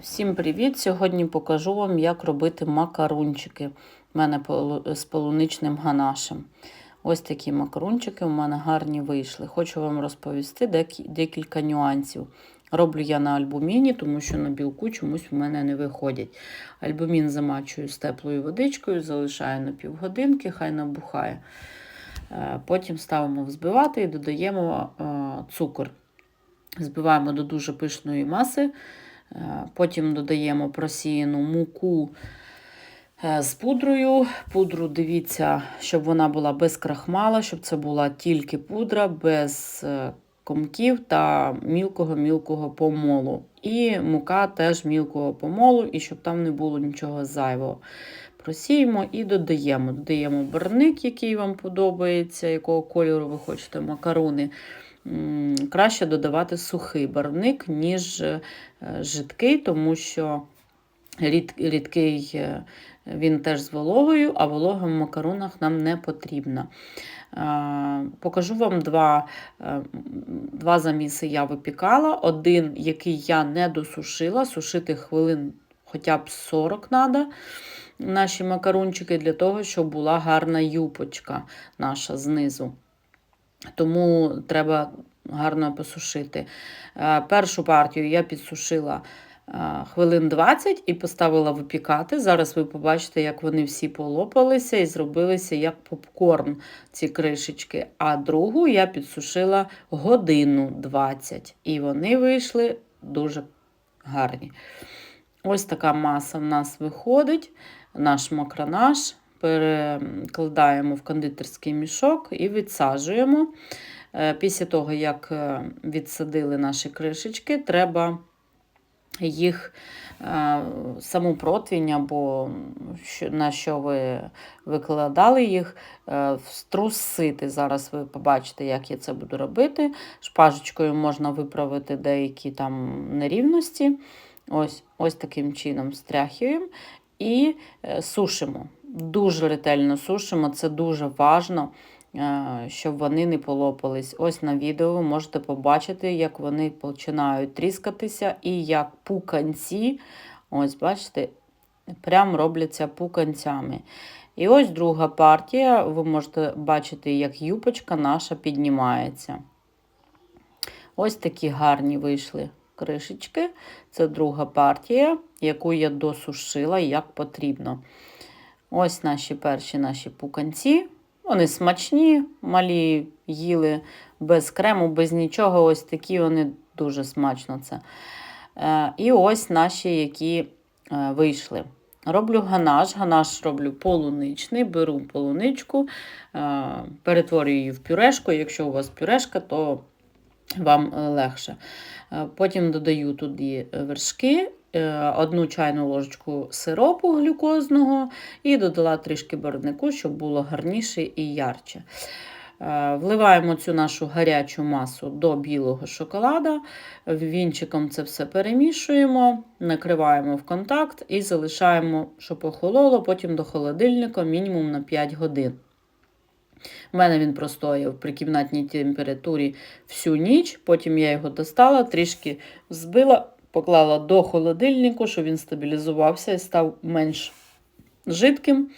Всім привіт! Сьогодні покажу вам, як робити макарунчики У мене з полуничним ганашем. Ось такі макарунчики у мене гарні вийшли. Хочу вам розповісти декілька нюансів. Роблю я на альбуміні, тому що на білку чомусь в мене не виходять. Альбумін замачую з теплою водичкою, залишаю на півгодинки, хай набухає. Е, Потім ставимо взбивати і додаємо е, цукор. Збиваємо до дуже пишної маси. Е, Потім додаємо просіяну муку е, з пудрою. Пудру дивіться, щоб вона була без крахмала, щоб це була тільки пудра, без е, комків та мілкого-мілкого помолу. І мука теж мілкого помолу, і щоб там не було нічого зайвого. Просіємо і додаємо. Додаємо барник, який вам подобається, якого кольору ви хочете макарони. Краще додавати сухий барвник, ніж е, жидкий, тому що рід, рідкий е, він теж з вологою, а волога в макаронах нам не потрібна. Е, Покажу вам два, два заміси я випікала. Один, який я не досушила, сушити хвилин хоча б 40 треба. Наші макарончики для того, щоб була гарна юпочка наша знизу. Тому треба гарно посушити. Е, Першу партію я підсушила е, хвилин 20 і поставила випікати. Зараз ви побачите, як вони всі полопалися і зробилися як попкорн, ці кришечки. А другу я підсушила годину 20, і вони вийшли дуже гарні. Ось така маса в нас виходить, наш макронаж. Перекладаємо в кондитерський мішок і відсаджуємо. Е, Після того, як е, відсадили наші кришечки, треба їх е, саму противень або на що ви викладали їх, вструсити. Зараз ви побачите, як я це буду робити. Шпажечкою можна виправити деякі там нерівності. Ось, ось таким чином стряхуємо і сушимо. Дуже ретельно сушимо, це дуже важно, е, щоб вони не полопались. Ось на відео ви можете побачити, як вони починають тріскатися і як пуканці, ось бачите, прям робляться пуканцями. І ось друга партія, ви можете бачити, як юпочка наша піднімається. Ось такі гарні вийшли кришечки. Це друга партія, яку я досушила як потрібно. Ось наші перші наші пуканці. Вони смачні, малі їли без крему, без нічого. Ось такі вони дуже смачно це. Е, І ось наші, які е, вийшли. Роблю ганаш. Ганаш роблю полуничний, беру полуничку, е, перетворюю її в пюрешку. Якщо у вас пюрешка, то вам легше. Потім додаю туди вершки, одну чайну ложечку сиропу глюкозного і додала трішки барвнику, щоб було гарніше і ярче. Е, Вливаємо цю нашу гарячу масу до білого шоколада, вінчиком це все перемішуємо, накриваємо в контакт і залишаємо, щоб охололо, потім до холодильника мінімум на 5 годин. У мене він простояв при кімнатній температурі всю ніч, потім я його достала, трішки взбила, поклала до холодильнику, щоб він стабілізувався і став менш жидким.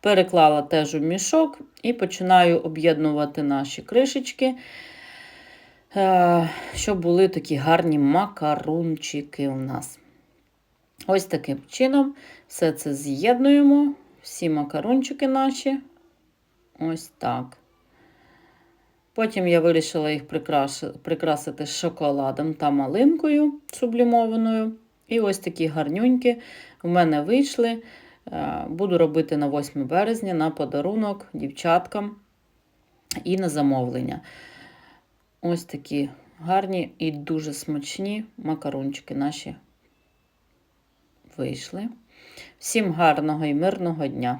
Переклала теж у мішок і починаю об'єднувати наші кришечки, е, щоб були такі гарні макарунчики у нас. Ось таким чином все це з'єднуємо, всі макарунчики наші. Ось так. Потім я вирішила їх прикрасити шоколадом та малинкою сублімованою. І ось такі гарнюнькі в мене вийшли. Е, Буду робити на 8 березня на подарунок дівчаткам і на замовлення. Ось такі гарні і дуже смачні макарончики наші вийшли. Всім гарного і мирного дня!